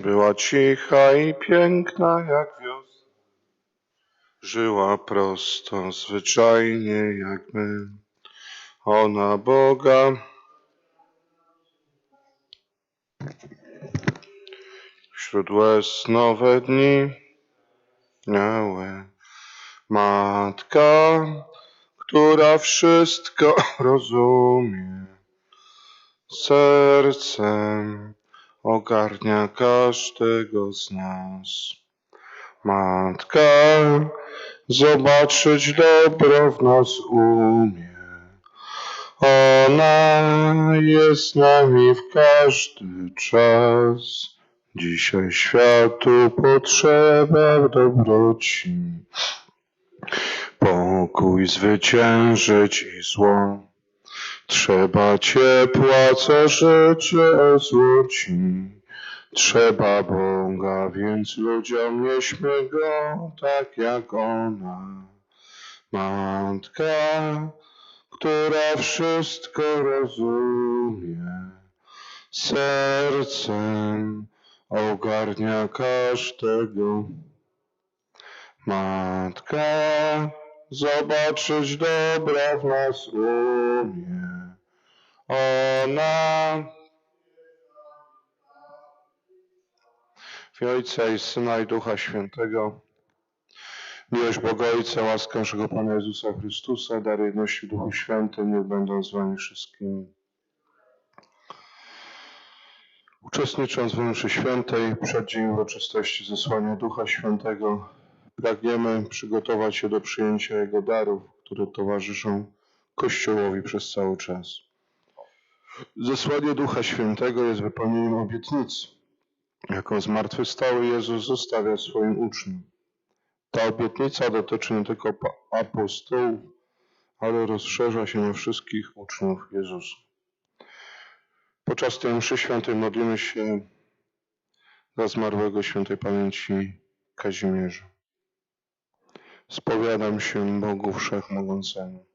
Była cicha i piękna jak wiosna. Żyła prosto, zwyczajnie jak my. Ona Boga. Wśród łez nowe dni miały. Matka, która wszystko rozumie. Sercem ogarnia każdego z nas. Matka zobaczyć dobro w nas umie. Ona jest z nami w każdy czas. Dzisiaj światu potrzeba dobroci. Pokój zwyciężyć i zło. Trzeba ciepła, co życie ozłoci. Trzeba Boga, więc ludziom nieśmy Go tak jak ona. Matka, która wszystko rozumie. Sercem ogarnia każdego. Matka, zobaczyć dobra w nas umie. Ona w Ojca i Syna i Ducha Świętego. Miłość Boga Ojca, łaska naszego Pana Jezusa Chrystusa, dary jedności Duchu Świętym, niech będą z Wami wszystkimi. Uczestnicząc w mszy świętej, przed dzień uroczystości zesłania Ducha Świętego, pragniemy przygotować się do przyjęcia Jego darów, które towarzyszą Kościołowi przez cały czas. Zesłanie Ducha Świętego jest wypełnieniem obietnicy, jaką zmartwychwstały Jezus zostawia swoim uczniom. Ta obietnica dotyczy nie tylko apostołów, ale rozszerza się na wszystkich uczniów Jezusa. Podczas tej mszy świętej modlimy się za zmarłego świętej pamięci Kazimierza. Spowiadam się Bogu Wszechmogącemu.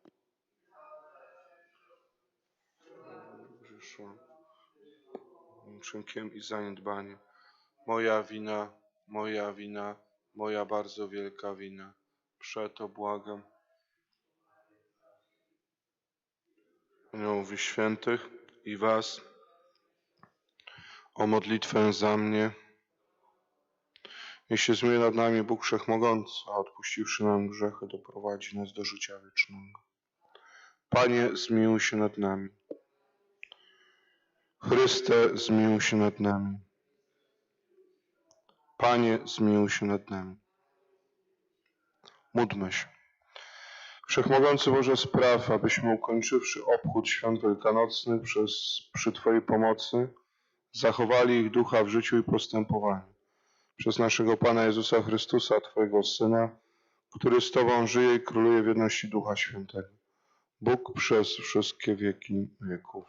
Grzeszłam uczynkiem i zaniedbaniem. Moja wina, moja wina, moja bardzo wielka wina. Przeto błagam. Aniołowi świętych i was o modlitwę za mnie. Niech się nad nami Bóg Wszechmogący, a odpuściwszy nam grzechy, doprowadzi nas do życia wiecznego. Panie, zmiłuj się nad nami. Chryste, zmiłuj się nad nami. Panie, zmiłuj się nad nami. Módlmy się. Wszechmogący Boże spraw, abyśmy ukończywszy obchód świąt wielkanocnych przez, przy Twojej pomocy, zachowali ich ducha w życiu i postępowaniu. Przez naszego Pana Jezusa Chrystusa, Twojego Syna, który z Tobą żyje i króluje w jedności Ducha Świętego. Bóg przez wszystkie wieki wieków.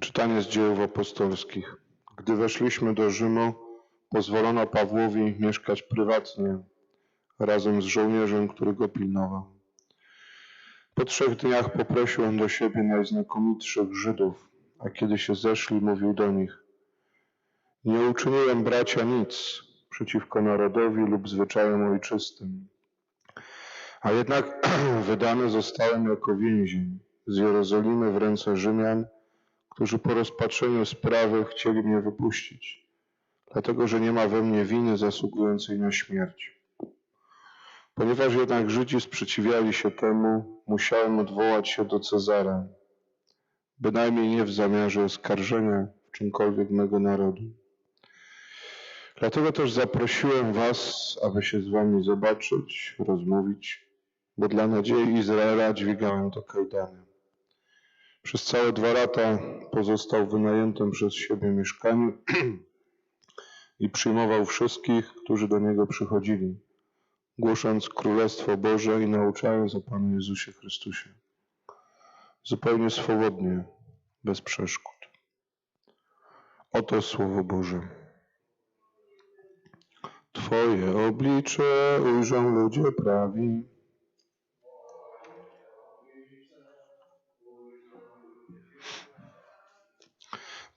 Czytanie z dziejów apostolskich. Gdy weszliśmy do Rzymu, pozwolono Pawłowi mieszkać prywatnie razem z żołnierzem, który go pilnował. Po trzech dniach poprosił do siebie najznakomitszych Żydów, a kiedy się zeszli, mówił do nich: Nie uczyniłem bracia nic przeciwko narodowi lub zwyczajom ojczystym, a jednak wydany zostałem jako więzień z Jerozolimy w ręce Rzymian, którzy po rozpatrzeniu sprawy chcieli mnie wypuścić, dlatego że nie ma we mnie winy zasługującej na śmierć. Ponieważ jednak Żydzi sprzeciwiali się temu, musiałem odwołać się do Cezara, bynajmniej nie w zamiarze oskarżenia w czymkolwiek mego narodu. Dlatego też zaprosiłem was, aby się z wami zobaczyć, rozmówić, bo dla nadziei Izraela dźwigałem to kajdany. Przez całe dwa lata pozostał w wynajętym przez siebie mieszkaniu i przyjmował wszystkich, którzy do niego przychodzili, głosząc Królestwo Boże i nauczając o Panu Jezusie Chrystusie. Zupełnie swobodnie, bez przeszkód. Oto Słowo Boże. Twoje oblicze ujrzą ludzie prawi.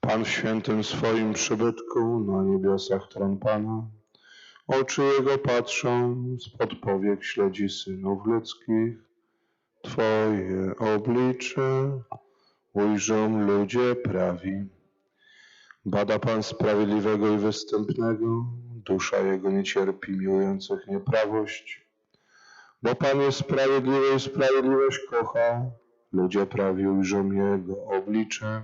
Pan w świętym swoim przybytku na niebiosach tron Pana. Oczy Jego patrzą, spod powiek śledzi synów ludzkich. Twoje oblicze ujrzą ludzie prawi. Bada Pan sprawiedliwego i występnego, dusza Jego nie cierpi miłujących nieprawość. Bo Pan jest sprawiedliwy i sprawiedliwość kocha, ludzie prawi ujrzą Jego oblicze.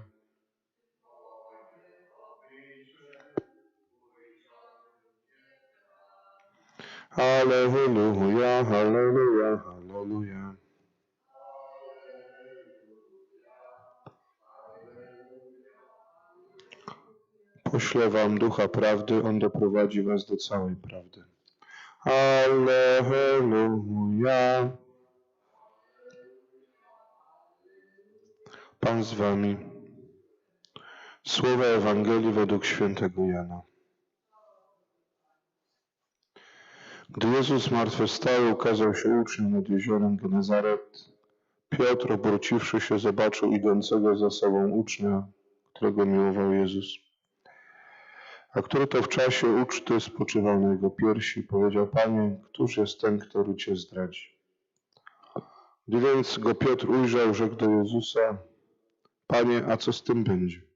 Halleluja, halleluja, halleluja. Poślę wam ducha prawdy, on doprowadzi was do całej prawdy. Halleluja. Pan z wami. Słowa Ewangelii według świętego Jana. Gdy Jezus zmartwychwstały, ukazał się uczniom nad jeziorem Genezaret. Piotr, obróciwszy się, zobaczył idącego za sobą ucznia, którego miłował Jezus. A który to w czasie uczty spoczywał na jego piersi, powiedział, Panie, któż jest ten, który Cię zdradzi? Gdy więc go Piotr ujrzał, rzekł do Jezusa, Panie, a co z tym będzie?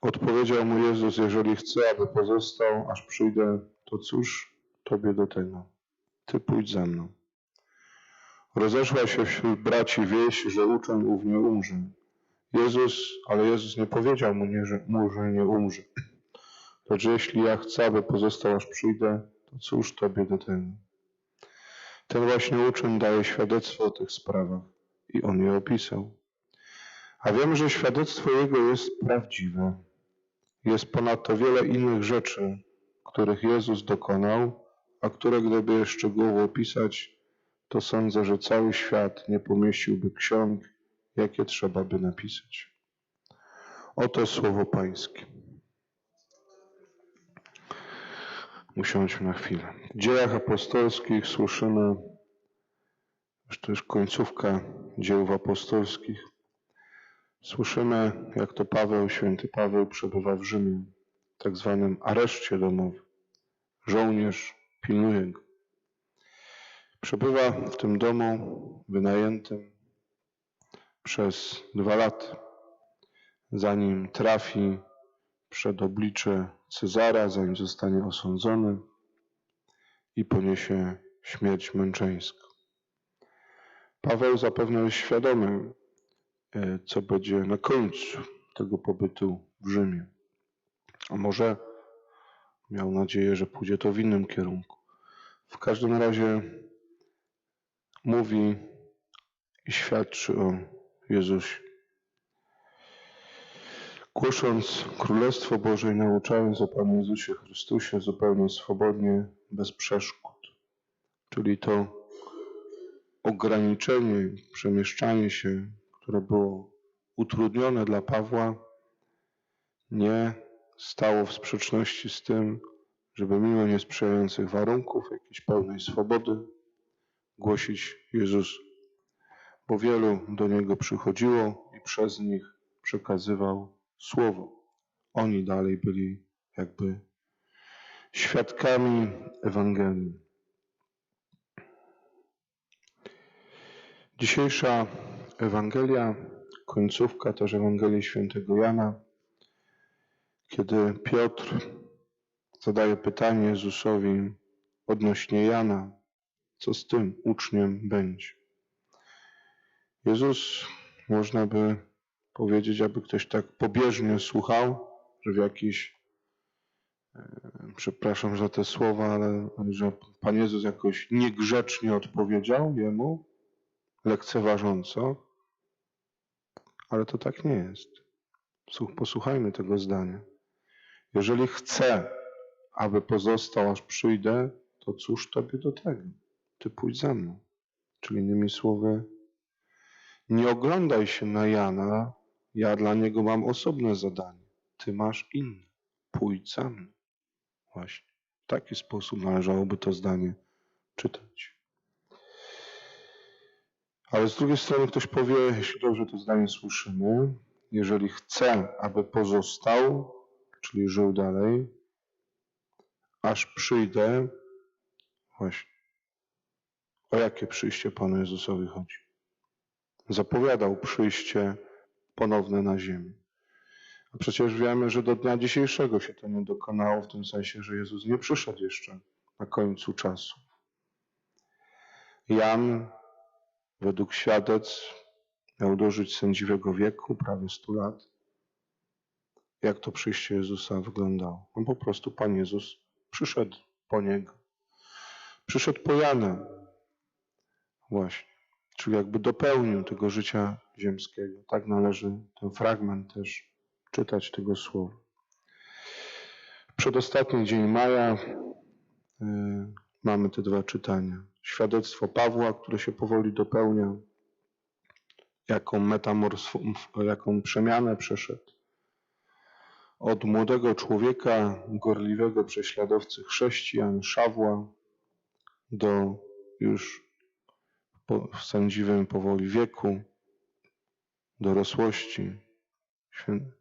Odpowiedział mu Jezus, jeżeli chcę, aby pozostał, aż przyjdę, to cóż Tobie do tego? Ty pójdź ze mną. Rozeszła się wśród braci wieś, że uczeń ów nie umrze. Jezus, ale Jezus nie powiedział mu, nie, że, mu, że nie umrze. Lecz jeśli ja chcę, aby pozostał, aż przyjdę, to cóż Tobie do tego? Ten właśnie uczeń daje świadectwo o tych sprawach i on je opisał. A wiemy, że świadectwo jego jest prawdziwe. Jest ponadto wiele innych rzeczy, których Jezus dokonał, a które gdyby je szczegółowo opisać, to sądzę, że cały świat nie pomieściłby ksiąg, jakie trzeba by napisać. Oto słowo Pańskie. Usiądźmy na chwilę. W dziejach apostolskich słyszymy, że to już końcówka dzieł apostolskich, słyszymy, jak to Paweł, święty Paweł przebywa w Rzymie, w tak zwanym areszcie domowym. Żołnierz pilnuje go. Przebywa w tym domu wynajętym przez dwa lata, zanim trafi przed oblicze Cezara, zanim zostanie osądzony i poniesie śmierć męczeńską. Paweł zapewne jest świadomy, co będzie na końcu tego pobytu w Rzymie. A może miał nadzieję, że pójdzie to w innym kierunku. W każdym razie mówi i świadczy o Jezusie. Głosząc Królestwo Boże i nauczając o Panu Jezusie Chrystusie zupełnie swobodnie, bez przeszkód. Czyli to ograniczenie, przemieszczanie się, które było utrudnione dla Pawła, nie stało w sprzeczności z tym, żeby mimo niesprzyjających warunków, jakiejś pełnej swobody, głosić Jezus, bo wielu do Niego przychodziło i przez nich przekazywał Słowo. Oni dalej byli jakby świadkami Ewangelii. Dzisiejsza Ewangelia, końcówka też Ewangelii Świętego Jana, kiedy Piotr zadaje pytanie Jezusowi odnośnie Jana, co z tym uczniem będzie. Jezus, można by powiedzieć, aby ktoś tak pobieżnie słuchał, że w jakiś, e, przepraszam za te słowa, ale że Pan Jezus jakoś niegrzecznie odpowiedział jemu, lekceważąco, ale to tak nie jest. Posłuchajmy tego zdania. Jeżeli chcę, aby pozostał, aż przyjdę, to cóż tobie do tego? Ty pójdź za mną. Czyli innymi słowy, nie oglądaj się na Jana, ja dla niego mam osobne zadanie. Ty masz inne. Pójdź za mną. Właśnie. W taki sposób należałoby to zdanie czytać. Ale z drugiej strony ktoś powie, jeśli dobrze to zdanie słyszymy, jeżeli chce, aby pozostał, czyli żył dalej, aż przyjdę, właśnie, o jakie przyjście Panu Jezusowi chodzi? Zapowiadał przyjście ponowne na ziemię. A przecież wiemy, że do dnia dzisiejszego się to nie dokonało, w tym sensie, że Jezus nie przyszedł jeszcze na końcu czasu. Jan, według świadectw, miał dożyć sędziwego wieku, prawie 100 lat. Jak to przyjście Jezusa wyglądało? On po prostu, Pan Jezus, przyszedł po Niego. Przyszedł po Jana. Właśnie. Czyli jakby dopełnił tego życia ziemskiego. Tak należy ten fragment też czytać tego słowa. Przedostatni dzień maja y, mamy te dwa czytania. Świadectwo Pawła, które się powoli dopełnia, jaką metamorfozę, jaką przemianę przeszedł. Od młodego człowieka, gorliwego prześladowcy chrześcijan, Szawła, do już w sędziwym powoli wieku, dorosłości,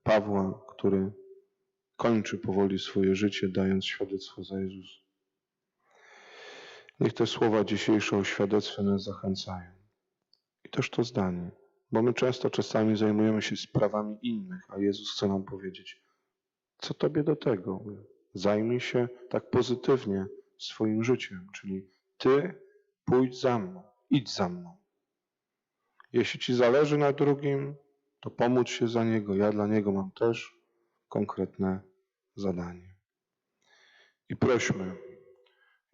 Pawła, który kończy powoli swoje życie, dając świadectwo za Jezusa. Niech te słowa dzisiejsze o świadectwie nas zachęcają. I też to zdanie, bo my często czasami zajmujemy się sprawami innych, a Jezus chce nam powiedzieć, co tobie do tego? Zajmij się tak pozytywnie swoim życiem, czyli ty pójdź za mną, idź za mną. Jeśli ci zależy na drugim, to pomóc się za niego. Ja dla niego mam też konkretne zadanie. I prośmy,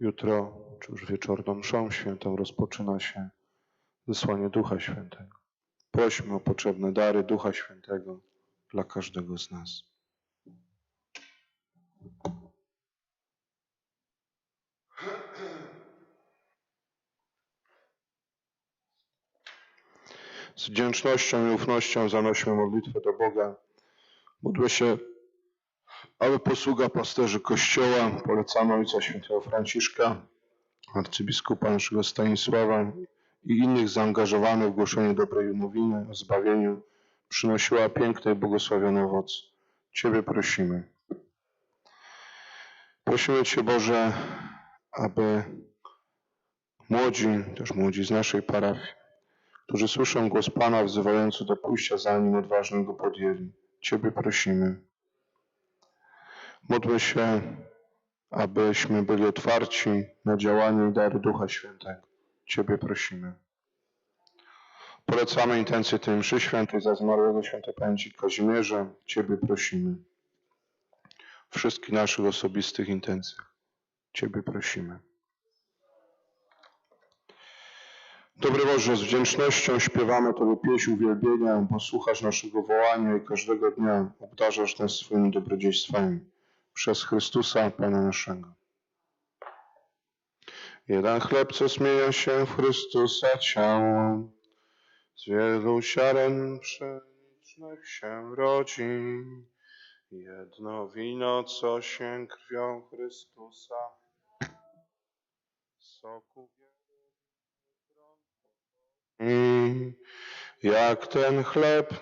jutro, czy już wieczorną mszą świętą rozpoczyna się wysłanie Ducha Świętego. Prośmy o potrzebne dary Ducha Świętego dla każdego z nas. Z wdzięcznością i ufnością zanośmy modlitwę do Boga. Módlmy się, aby posługa pasterzy Kościoła, polecamy Ojca Świętego Franciszka, arcybiskupa naszego Stanisława i innych zaangażowanych w głoszenie dobrej nowiny o zbawieniu, przynosiła piękny i błogosławiony owoc. Ciebie prosimy. Prosimy Cię, Boże, aby młodzi, też młodzi z naszej parafii, którzy słyszą głos Pana wzywający do pójścia za nim, odważnie go podjęli. Ciebie prosimy. Módlmy się, abyśmy byli otwarci na działanie i dary Ducha Świętego. Ciebie prosimy. Polecamy intencje tej mszy świętej za zmarłego świętej pamięci Kazimierza. Ciebie prosimy. Wszystkich naszych osobistych intencjach. Ciebie prosimy. Dobry Boże, z wdzięcznością śpiewamy Tobie pieśń uwielbienia, bo słuchasz naszego wołania i każdego dnia obdarzasz nas swoimi dobrodziejstwami. Przez Chrystusa, Pana naszego. Jeden chleb, co zmienia się w Chrystusa ciało, z wielu ziaren pszenicznych się rodzi. Jedno wino, co się krwią Chrystusa, soku i jak ten chleb.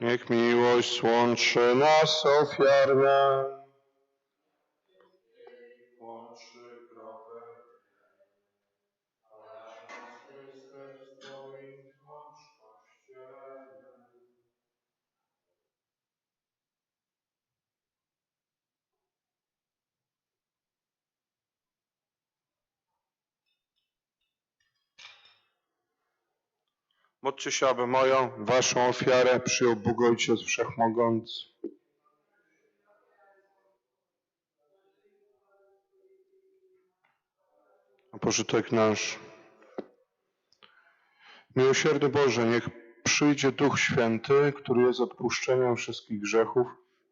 Niech miłość łączy nas ofiarnie. Módlcie się, aby moją, waszą ofiarę przyjął Bóg Ojciec Wszechmogący. A pożytek nasz. Miłosierny Boże, niech przyjdzie Duch Święty, który jest odpuszczeniem wszystkich grzechów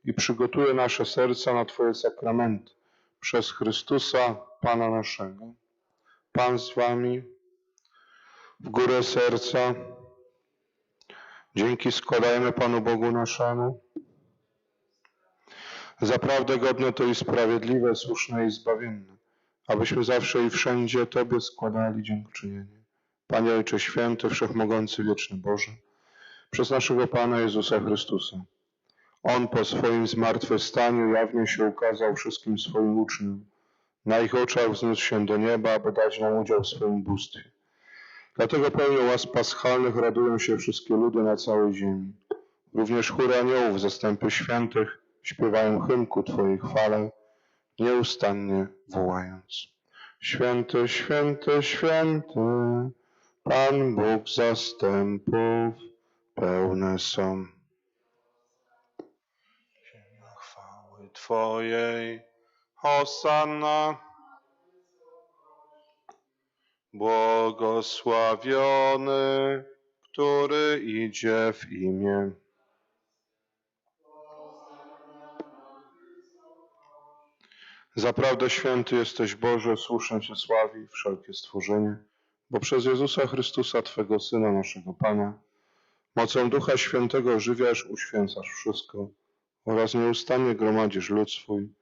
i przygotuje nasze serca na Twoje sakramenty. przez Chrystusa Pana naszego. Pan z wami, w górę serca. Dzięki składajmy Panu Bogu naszemu. Zaprawdę godne to i sprawiedliwe, słuszne i zbawienne, abyśmy zawsze i wszędzie Tobie składali dziękczynienie. Panie Ojcze Święty, Wszechmogący, Wieczny Boże, przez naszego Pana Jezusa Chrystusa. On po swoim zmartwychwstaniu jawnie się ukazał wszystkim swoim uczniom. Na ich oczach wzniósł się do nieba, aby dać nam udział w swoim bóstwie. Dlatego pełnią łas paschalnych radują się wszystkie ludy na całej ziemi. Również chóry aniołów, zastępy świętych, śpiewają hymn ku Twojej chwale, nieustannie wołając. Święty, święty, święty, Pan Bóg zastępów, pełne są ziemia chwały Twojej. Hosanna. Błogosławiony, który idzie w imię. Zaprawdę święty jesteś Boże, słusznie Cię sławi wszelkie stworzenie, bo przez Jezusa Chrystusa, Twego Syna, naszego Pana, mocą Ducha Świętego żywiasz, uświęcasz wszystko oraz nieustannie gromadzisz lud swój,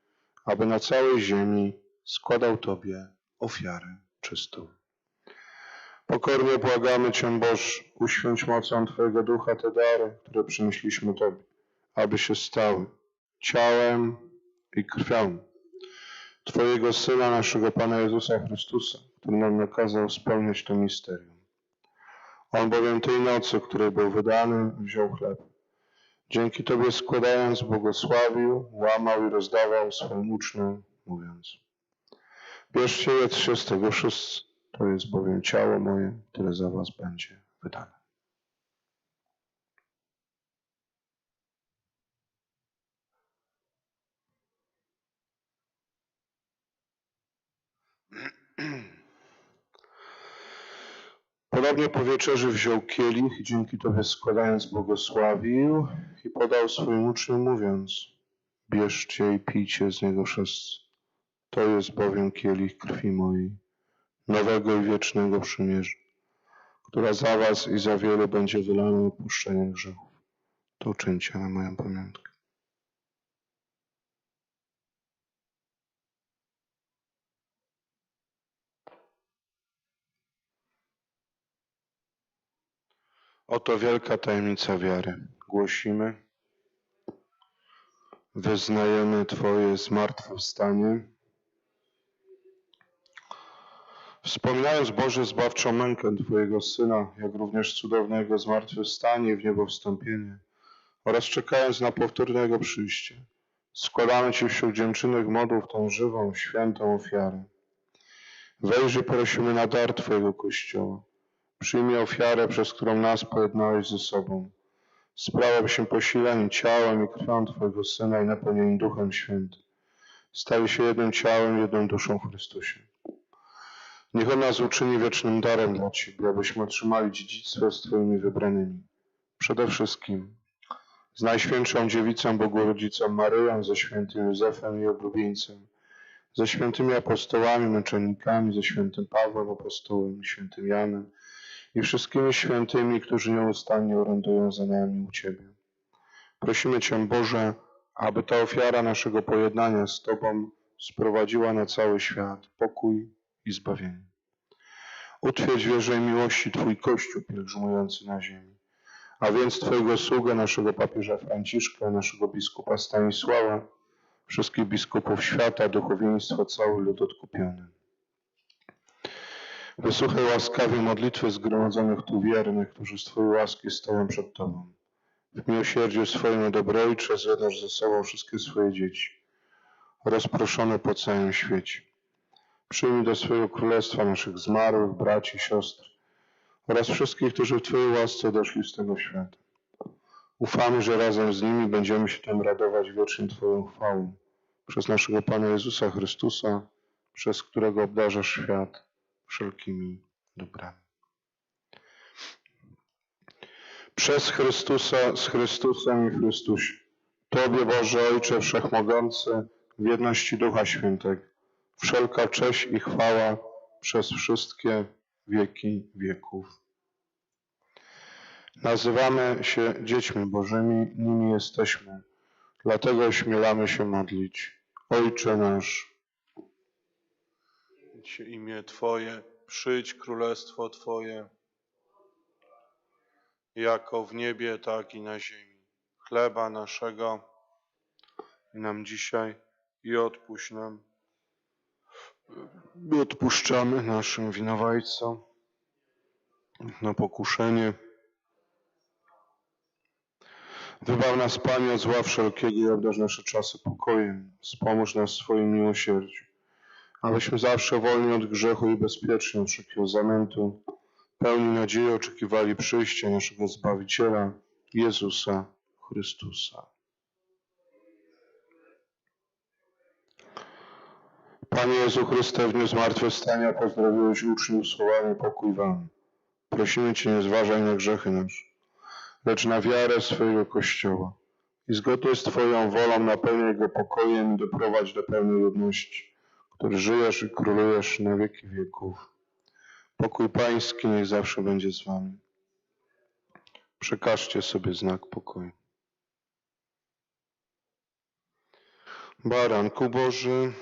aby na całej ziemi składał Tobie ofiarę czystą. Pokornie błagamy Cię, Boż, uświęć mocą Twojego Ducha te dary, które przynieśliśmy Tobie, aby się stały ciałem i krwią Twojego Syna, naszego Pana Jezusa Chrystusa, który nam nakazał spełniać to misterium. On bowiem tej nocy, której był wydany, wziął chleb. Dzięki Tobie składając, błogosławił, łamał i rozdawał swoim uczniom, mówiąc Bierzcie, jedzcie z tego wszyscy, to jest bowiem ciało moje, które za Was będzie wydane. Podobnie po wieczerzy wziął kielich i dzięki Tobie składając błogosławił i podał swoim uczniom mówiąc Bierzcie i pijcie z niego wszyscy. To jest bowiem kielich krwi mojej, nowego i wiecznego przymierza, która za Was i za wielu będzie wylana na opuszczenie grzechów. To uczyńcie na moją pamiątkę. Oto wielka tajemnica wiary. Głosimy, wyznajemy Twoje zmartwychwstanie. Wspominając Boże zbawczą mękę Twojego Syna, jak również cudownego zmartwychwstanie w niebo wstąpienie oraz czekając na powtórnego przyjście, składamy Ci wśród dzięczynek modłów tą żywą, świętą ofiarę. Wejrzyj prosimy na dar Twojego Kościoła Przyjmij ofiarę, przez którą nas pojednałeś ze sobą. Sprawa, się posileni ciałem i krwią Twojego Syna i napełnieni Duchem Świętym. Stali się jednym ciałem, jedną duszą w Chrystusie. Niech On nas uczyni wiecznym darem dla Ciebie, abyśmy otrzymali dziedzictwo z Twoimi wybranymi. Przede wszystkim z Najświętszą Dziewicą Bogu Rodzicą Maryją, ze świętym Józefem i oblubieńcem, ze świętymi apostołami, męczennikami, ze świętym Pawłem apostołem i świętym Janem, i wszystkimi świętymi, którzy nieustannie orędują za nami u Ciebie. Prosimy Cię, Boże, aby ta ofiara naszego pojednania z Tobą sprowadziła na cały świat pokój i zbawienie. Utwierdź wierze i miłości Twój Kościół pielgrzymujący na ziemi, a więc Twojego sługę, naszego papieża Franciszka, naszego biskupa Stanisława, wszystkich biskupów świata, duchowieństwo, cały lud odkupiony. Wysłuchaj łaskawie modlitwy zgromadzonych tu wiernych, którzy z Twojej łaski stoją przed Tobą. W miłosierdziu swoim, dobro Ojcze, zjednasz ze sobą wszystkie swoje dzieci, rozproszone po całym świecie. Przyjmij do swojego królestwa naszych zmarłych, braci, siostr oraz wszystkich, którzy w Twojej łasce doszli z tego świata. Ufamy, że razem z nimi będziemy się tam radować wiecznie Twoją chwałą. Przez naszego Pana Jezusa Chrystusa, przez którego obdarzasz świat wszelkimi dobrami. Przez Chrystusa, z Chrystusem i Chrystusie. Tobie, Boże Ojcze Wszechmogący, w jedności Ducha Świętego, wszelka cześć i chwała przez wszystkie wieki wieków. Nazywamy się dziećmi Bożymi, nimi jesteśmy. Dlatego ośmielamy się modlić. Ojcze nasz, imię Twoje, przyjdź królestwo Twoje, jako w niebie, tak i na ziemi. Chleba naszego nam dzisiaj i odpuść nam. My odpuszczamy naszym winowajcom na pokuszenie. Wybaw nas, Panie, od zła wszelkiego i obdarz nasze czasy pokojem. Wspomóż nas w swoim miłosierdziu, abyśmy zawsze wolni od grzechu i bezpieczni od wszelkiego zamętu, pełni nadziei oczekiwali przyjścia naszego Zbawiciela, Jezusa Chrystusa. Panie Jezu Chryste, w dniu zmartwychwstania pozdrowiłeś uczniów słowami pokój wam. Prosimy Cię, nie zważaj na grzechy nasze, lecz na wiarę swojego Kościoła i zgodnie z Twoją wolą napełniaj go pokojem i doprowadź do pełnej jedności, który żyjesz i królujesz na wieki wieków. Pokój Pański niech zawsze będzie z Wami. Przekażcie sobie znak pokoju. Baranku Boży,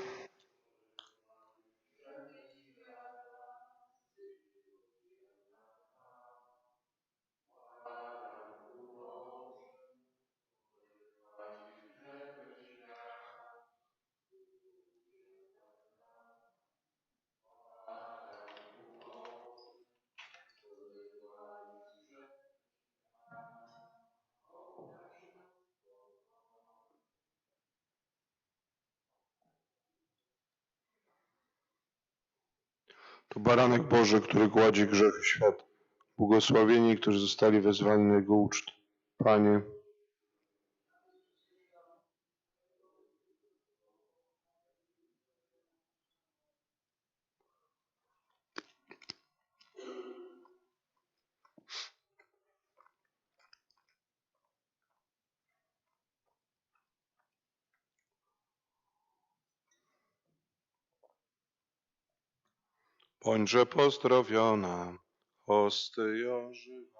To baranek Boży, który gładzi grzechy świata. Błogosławieni, którzy zostali wezwani na Jego ucztę. Panie, Bądźże pozdrowiona, hostyo żywa, której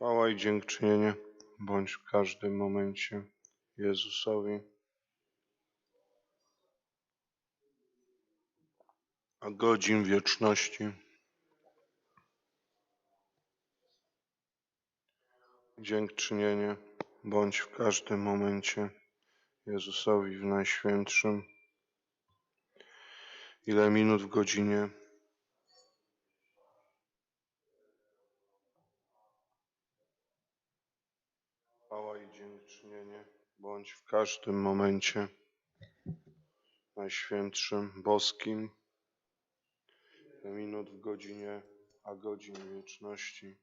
Chwała i dziękczynienie bądź w każdym momencie Jezusowi. A godzin wieczności. Dziękczynienie bądź w każdym momencie Jezusowi w Najświętszym. Ile minut w godzinie? Chwała i dziękczynienie bądź w każdym momencie Najświętszym, Boskim. Minut w godzinie, a godzin wieczności.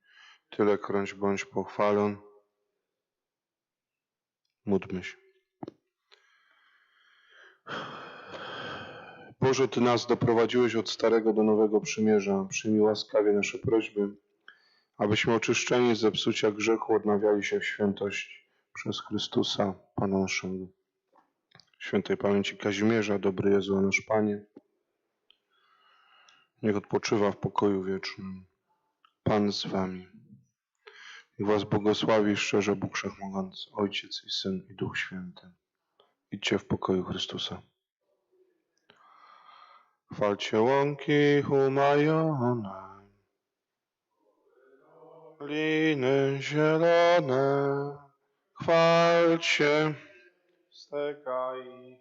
Tyle krąć bądź pochwalon. Módlmy się. Boże, Ty nas doprowadziłeś od starego do nowego przymierza. Przyjmij łaskawie nasze prośby, abyśmy oczyszczeni z zepsucia grzechu odnawiali się w świętości przez Chrystusa, Pana naszego. Świętej pamięci Kazimierza, dobry Jezu, nasz Panie. Niech odpoczywa w pokoju wiecznym. Pan z Wami. I was błogosławi szczerze Bóg Wszechmogący, Ojciec i Syn i Duch Święty. Idźcie w pokoju Chrystusa. Chwalcie łąki humajone, liny zielone, chwalcie, stekaj